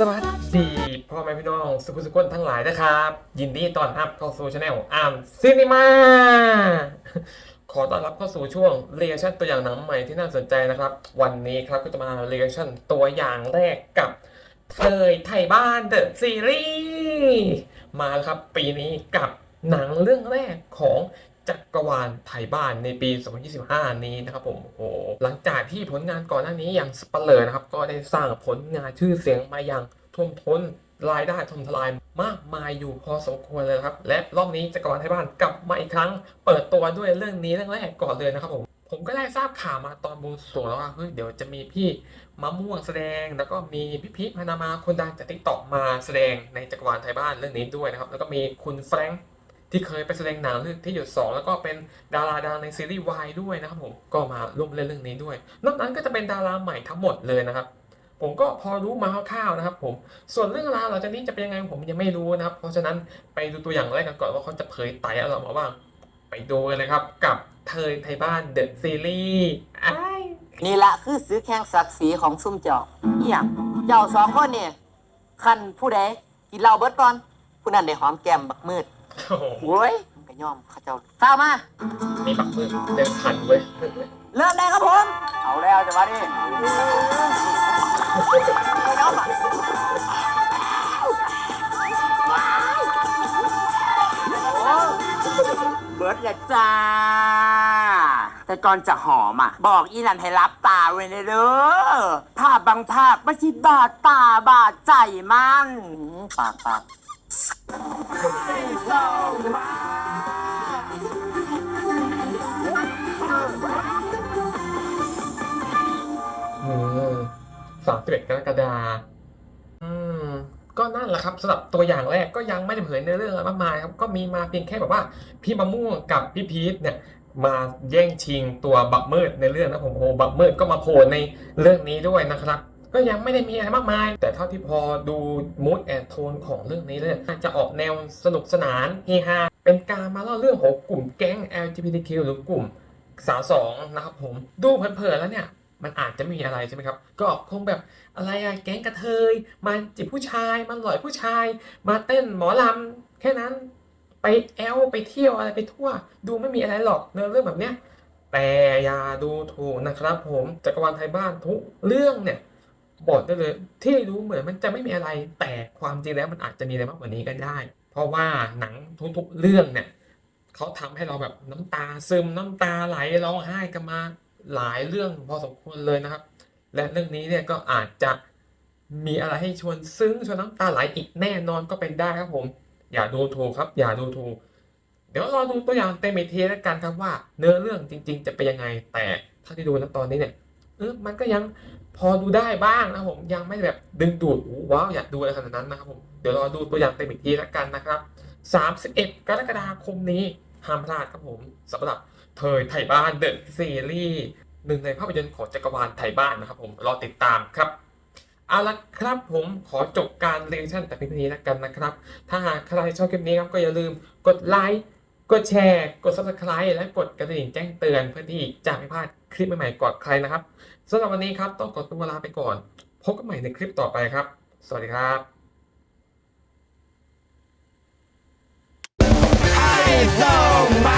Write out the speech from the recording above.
สวัสดีพ่อแม่พี่น้องสุขุสุขทั้งหลายนะครับ ยินดีต้อนรับเข้าสู่ช anel อาร์มซินิมาขอต้อนรับเข้าสู่ช่วงเรียชั่นตัวอย่างหนังใหม่ที่น่าสนใจนะครับ วันนี้ครับก็จะมาเรียชั่นตัวอย่างแรกกับเทยไทยบ้านเดอะซีรีส์มาแล้วครับปีนี้กับหนังเรื่องแรกของ จักรวาลไทยบ้านในปี 2025 นี้นะครับผมโอ้โหหลังจากที่ผลงานก่อนหน้านี้อย่างสเปเลอร์นะครับก็ได้สร้างผลงานชื่อเสียงมาอย่างท่วมท้นรายได้ถล่มทลายมากมายอยู่พอสมควรเลยครับ และรอบนี้จักรวาลไทยบ้านกลับมาอีกครั้ง เปิดตัวด้วยเรื่องนี้เรื่องแรกก่อนเลยนะครับผมผมก็ได้ทราบข่าวมาตอนบูสวงแล้วว่าเฮ้ยเดี๋ยวจะมีพี่มะม่วงแสดง แล้วก็มีพี่พิพานามาคนดังจากทิกตอกมาแสดงในจักรวาลไทยบ้านเรื่องนี้ด้วยนะครับ แล้วก็มีคุณแฟรงค์ ที่เคยไปแสดงหนังเรื่องที่หยุดสองแล้วก็เป็นดาราดังในซีรีส์วายด้วยนะครับผมก็มาร่วมเล่นเรื่องนี้ด้วย นอกนั้นก็จะเป็นดาราใหม่ทั้งหมดเลยนะครับ ผมก็พอรู้มาคร่าวๆนะครับ ผมส่วนเรื่องราวหลังจากนี้จะเป็นยังไงผมยังไม่รู้นะครับ เพราะฉะนั้นไปดูตัวอย่างแรกกันก่อนว่าเขาจะเผยไตอะไรออกมาบ้างไปดูกันเลยครับกับเธอไทยบ้านเดอะซีรีส์นี่ละคือซื้อแข่งศักดิ์ศรีของซุ่มเจ้าเอี่ยงเจ้าสองคนเนี่ยคันผู้ใดกินเหล้าเบิดก่อนผู้นั้นได้หอมแก้มบักมืด โอ้โหโว้ยไปย่อมเข้าเจ้าข้าวมา มีปักมือเดินทันเว้ยเริ่มได้ครับผม เอาแล้วจะมาดิไปย่อมอะเบิร์ดอย่าจ้า แต่ก่อนจะหอมอะ บอกอีนันให้รับตาไว้เลยเด้อภาพบางภาพไม่ใช่บาดตาบาดใจมันปากปาก สามสิบเอ็ดกรกฎาอืม ก็นั่นแหละครับสำหรับตัวอย่างแรกก็ยังไม่ได้เผยเนื้อเรื่องอะไรมากมายครับ ก็มีมาเพียงแค่แบบว่า พี่มะม่วงกับพี่พีทเนี่ยมาแย่งชิงตัวบักมืดในเรื่องนะผมโอ้บักมืดก็มาโผล่ในเรื่องนี้ด้วยนะครับ ก็ยังไม่ได้มีอะไรมากมาย แต่เท่าที่พอดูมูดแอนโทนของเรื่องนี้เลยจะออกแนวสนุกสนานเฮฮาเป็นการมาเล่าเรื่องของกลุ่มแก๊ง LGBTQ หรือกลุ่มสาวสองนะครับผมดูเพลินๆแล้วเนี่ยมันอาจจะมีอะไรใช่ไหมครับ ก็คงแบบอะไรอะแก๊งกระเทย มาจีบผู้ชาย มาหลอยผู้ชาย มาเต้นหมอลำแค่นั้น ไปแอลไปเที่ยวอะไรไปทั่ว ดูไม่มีอะไรหรอกเนื้อเรื่องแบบเนี้ยแต่อย่าดูถูกนะครับผมจักรวาลไทยบ้านทุกเรื่องเนี่ย บอกได้เลย ที่รู้เหมือนมันจะไม่มีอะไรแต่ความจริงแล้วมันอาจจะมีอะไรมากกว่านี้ก็ได้ เพราะว่าหนังทุกๆเรื่องเนี่ยเขาทำให้เราแบบน้ำตาซึมน้ำตาไหลร้องไห้กันมาหลายเรื่องพอสมควรเลยนะครับ และเรื่องนี้เนี่ยก็อาจจะมีอะไรให้ชวนซึ้งชวนน้ำตาไหลอีกแน่นอนก็เป็นได้ครับผม อย่าดูถูกครับ อย่าดูถูกเดี๋ยวรอดูตัวอย่างเต็มอีกทีแล้วกันครับว่า เนื้อเรื่องจริง ๆ จะเป็นยังไง แต่ถ้าที่ดูนะตอนนี้เนี่ย เออมันก็ยังพอดูได้บ้างนะผมยังไม่แบบดึงดูดว้าวอยากดูอะไรขนาดนั้นนะครับผมเดี๋ยวรอดูตัวอย่างเต็มอีกทีล้วกันนะครับ 31 กรกฎาคมนี้ห้ามพลาดครับผมสำหรับเธอไทยบ้านเดอะซีรีส์หนึ่งในภาพยนตร์ของจักรวาลไทยบ้านนะครับผมรอติดตามครับเอาละครับผมขอจบการเรียนชั่นแต่เพียงเท่านี้แล้วกันนะครับ ถ้าหากใครชอบคลิปนี้ครับก็อย่าลืมกดไลค์ กดแชร์กด subscribe และกดกระดิ่งแจ้งเตือนเพื่อที่จะไม่พลาดคลิปใหม่ๆก่อนใครนะครับสำหรับวันนี้ครับต้องขอตัวลาไปก่อน พบกันใหม่ในคลิปต่อไปครับ สวัสดีครับ I know